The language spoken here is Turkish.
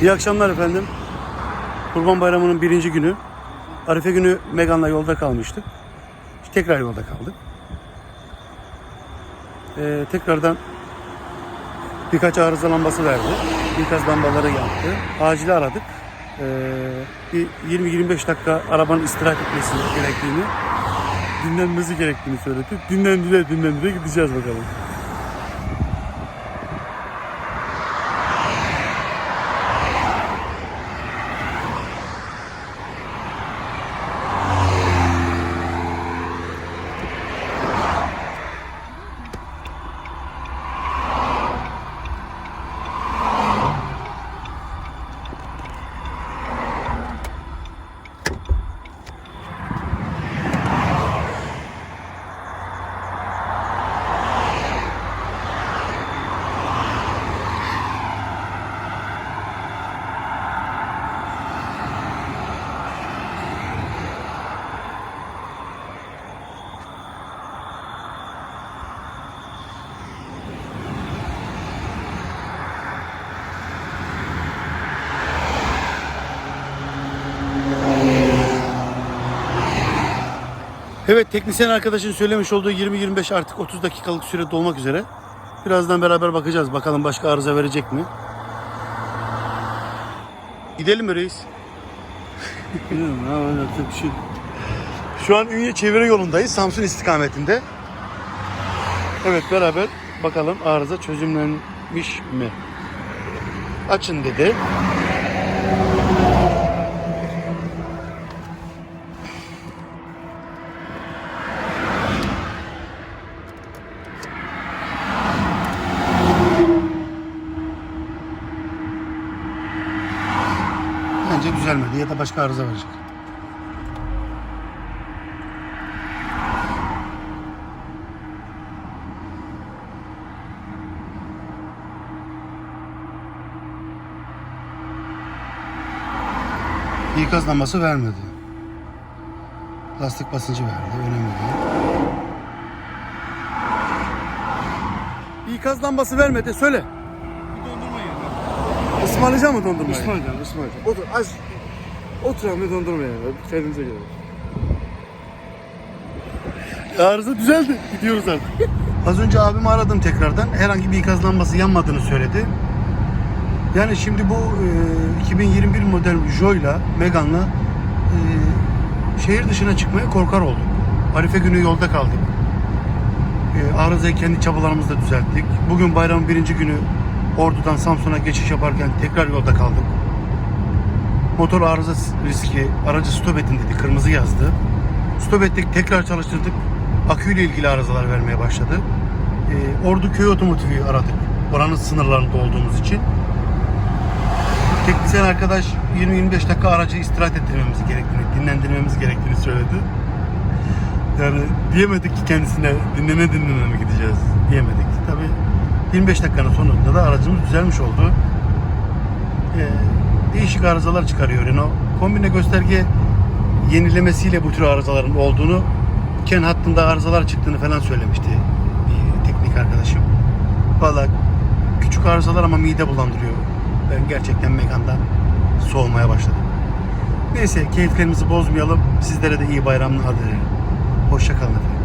İyi akşamlar efendim. Kurban Bayramı'nın birinci günü. Arife günü Megan'la yolda kalmıştık. Tekrar yolda kaldık. Ee, tekrardan birkaç arıza lambası verdi. Birkaç lambaları yaktı. Acili aradık. Ee, bir 20-25 dakika arabanın istirahat etmesi gerektiğini, dinlenmesi gerektiğini söyledi. Dinlendire dinlendire gideceğiz bakalım. Evet teknisyen arkadaşın söylemiş olduğu 20-25 artık 30 dakikalık süre dolmak üzere. Birazdan beraber bakacağız. Bakalım başka arıza verecek mi? Gidelim mi reis? şey Şu an Ünye çevire yolundayız. Samsun istikametinde. Evet beraber bakalım arıza çözümlenmiş mi? Açın dedi. Düzelmedi ya da başka arıza verecek. İkaz lambası vermedi. Lastik basıncı verdi. Önemli değil. İkaz lambası vermedi. Söyle. Dondurma yiyelim. Ismarlayacak mı dondurmayı? Ismarlayacağım, ısmarlayacağım. Otur, az. Otur abi dondurma yiyelim. Kendimize gelelim. Arıza düzeldi. Gidiyoruz artık. Az önce abimi aradım tekrardan. Herhangi bir ikaz lambası yanmadığını söyledi. Yani şimdi bu e, 2021 model Joy'la, Megane'la e, şehir dışına çıkmaya korkar olduk. Arife günü yolda kaldık. E, arızayı kendi çabalarımızla düzelttik. Bugün bayramın birinci günü Ordu'dan Samsun'a geçiş yaparken tekrar yolda kaldık. Motor arıza riski, aracı stop edin dedi, kırmızı yazdı. Stop ettik, tekrar çalıştırdık. Aküyle ilgili arızalar vermeye başladı. Ee, Ordu Köy Otomotiv'i aradık. Oranın sınırlarında olduğumuz için. Teknisyen arkadaş 20-25 dakika aracı istirahat ettirmemiz gerektiğini, dinlendirmemiz gerektiğini söyledi. Yani diyemedik ki kendisine dinlene dinlene mi gideceğiz diyemedik. Tabii 25 dakikanın sonunda da aracımız düzelmiş oldu. Ee, değişik arızalar çıkarıyor Renault. Kombine gösterge yenilemesiyle bu tür arızaların olduğunu Ken hattında arızalar çıktığını falan söylemişti bir teknik arkadaşım. Valla küçük arızalar ama mide bulandırıyor. Ben gerçekten Megane'dan soğumaya başladım. Neyse keyiflerimizi bozmayalım. Sizlere de iyi bayramlar dilerim. Hoşçakalın efendim.